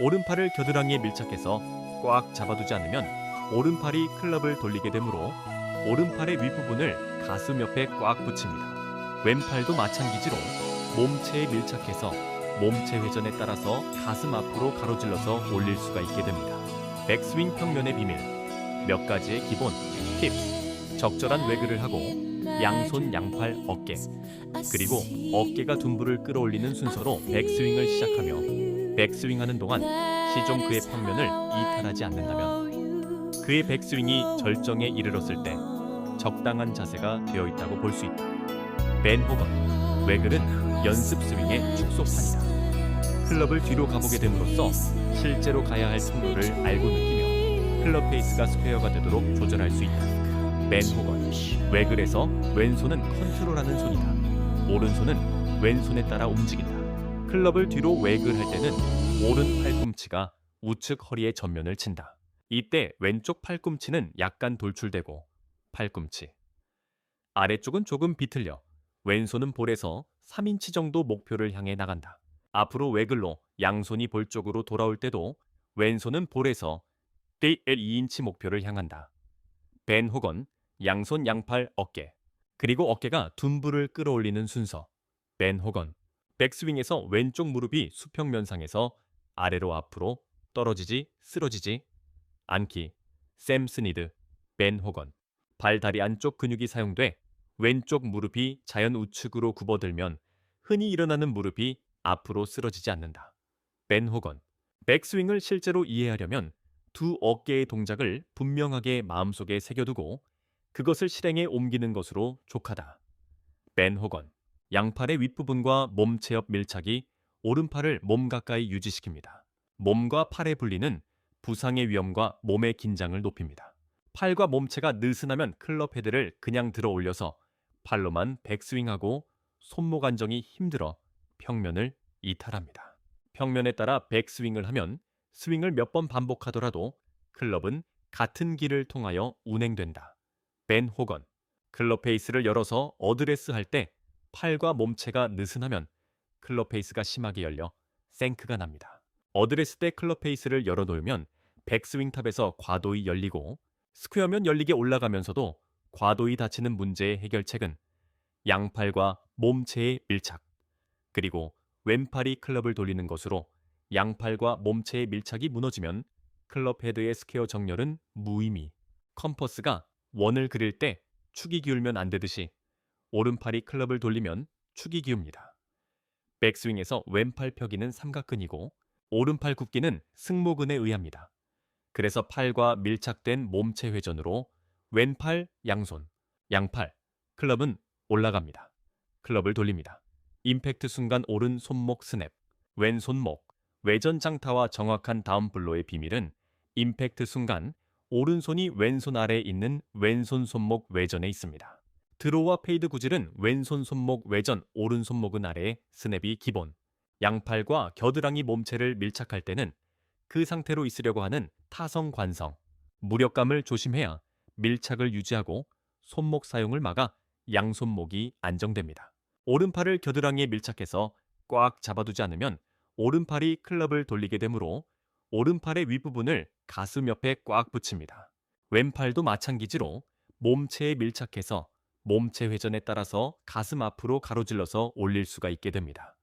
오른팔을 겨드랑이에 밀착해서 꽉 잡아두지 않으면 오른팔이 클럽을 돌리게 되므로 오른팔의 윗부분을 가슴 옆에 꽉 붙입니다. 왼팔도 마찬가지로 몸체에 밀착해서 몸체 회전에 따라서 가슴 앞으로 가로질러서 올릴 수가 있게 됩니다. 백스윙 평면의 비밀 몇 가지의 기본 팁스 적절한 외그를 하고 양손 양팔 어깨 그리고 어깨가 둔부를 끌어올리는 순서로 백스윙을 시작하며 백스윙하는 동안 시종 그의 평면을 이탈하지 않는다면 그의 백스윙이 절정에 이르렀을 때 적당한 자세가 되어 있다고 볼 수 있다. 벤 호건 외글은 연습 스윙의 축소판이다. 클럽을 뒤로 가보게 됨으로써 실제로 가야 할 통로를 알고 느끼며 클럽 페이스가 스퀘어가 되도록 조절할 수 있다. 벤 호건 외글에서 왼손은 컨트롤하는 손이다. 오른손은 왼손에 따라 움직인다. 클럽을 뒤로 외글할 때는 오른 팔꿈치가 우측 허리의 전면을 친다. 이때 왼쪽 팔꿈치는 약간 돌출되고 팔꿈치 아래쪽은 조금 비틀려 왼손은 볼에서 3인치 정도 목표를 향해 나간다. 앞으로 외글로 양손이 볼 쪽으로 돌아올 때도 왼손은 볼에서 2인치 목표를 향한다. 벤 혹은 양손 양팔 어깨 그리고 어깨가 둔부를 끌어올리는 순서 벤 혹은 백스윙에서 왼쪽 무릎이 수평면상에서 아래로 앞으로 떨어지지 쓰러지지 않기 샘 스니드 벤 호건 발다리 안쪽 근육이 사용돼 왼쪽 무릎이 자연 우측으로 굽어들면 흔히 일어나는 무릎이 앞으로 쓰러지지 않는다. 벤 호건 백스윙을 실제로 이해하려면 두 어깨의 동작을 분명하게 마음속에 새겨두고 그것을 실행에 옮기는 것으로 족하다. 벤 호건 양팔의 윗부분과 몸체 옆 밀착이 오른팔을 몸 가까이 유지시킵니다. 몸과 팔의 분리는 부상의 위험과 몸의 긴장을 높입니다. 팔과 몸체가 느슨하면 클럽 헤드를 그냥 들어 올려서 팔로만 백스윙하고 손목 안정이 힘들어 평면을 이탈합니다. 평면에 따라 백스윙을 하면 스윙을 몇 번 반복하더라도 클럽은 같은 길을 통하여 운행된다. 벤 호건 클럽 페이스를 열어서 어드레스 할 때 팔과 몸체가 느슨하면 클럽 페이스가 심하게 열려 생크가 납니다. 어드레스 때 클럽 페이스를 열어놓으면 백스윙 탑에서 과도히 열리고 스퀘어면 열리게 올라가면서도 과도히 다치는 문제의 해결책은 양팔과 몸체의 밀착 그리고 왼팔이 클럽을 돌리는 것으로 양팔과 몸체의 밀착이 무너지면 클럽 헤드의 스퀘어 정렬은 무의미 컴퍼스가 원을 그릴 때 축이 기울면 안 되듯이 오른팔이 클럽을 돌리면 축이 기웁니다. 백스윙에서 왼팔 펴기는 삼각근이고 오른팔 굽기는 승모근에 의합니다. 그래서 팔과 밀착된 몸체 회전으로 왼팔 양손, 양팔, 클럽은 올라갑니다. 클럽을 돌립니다. 임팩트 순간 오른 손목 스냅, 왼 손목, 외전 장타와 정확한 다운 블로의 비밀은 임팩트 순간 오른손이 왼손 아래에 있는 왼손 손목 외전에 있습니다. 드로우와 페이드 구질은 왼손 손목 외전 오른 손목은 아래에 스냅이 기본. 양팔과 겨드랑이 몸체를 밀착할 때는 그 상태로 있으려고 하는 타성 관성, 무력감을 조심해야 밀착을 유지하고 손목 사용을 막아 양손목이 안정됩니다. 오른팔을 겨드랑이에 밀착해서 꽉 잡아두지 않으면 오른팔이 클럽을 돌리게 되므로 오른팔의 윗부분을 가슴 옆에 꽉 붙입니다. 왼팔도 마찬가지로 몸체에 밀착해서 몸체 회전에 따라서 가슴 앞으로 가로질러서 올릴 수가 있게 됩니다.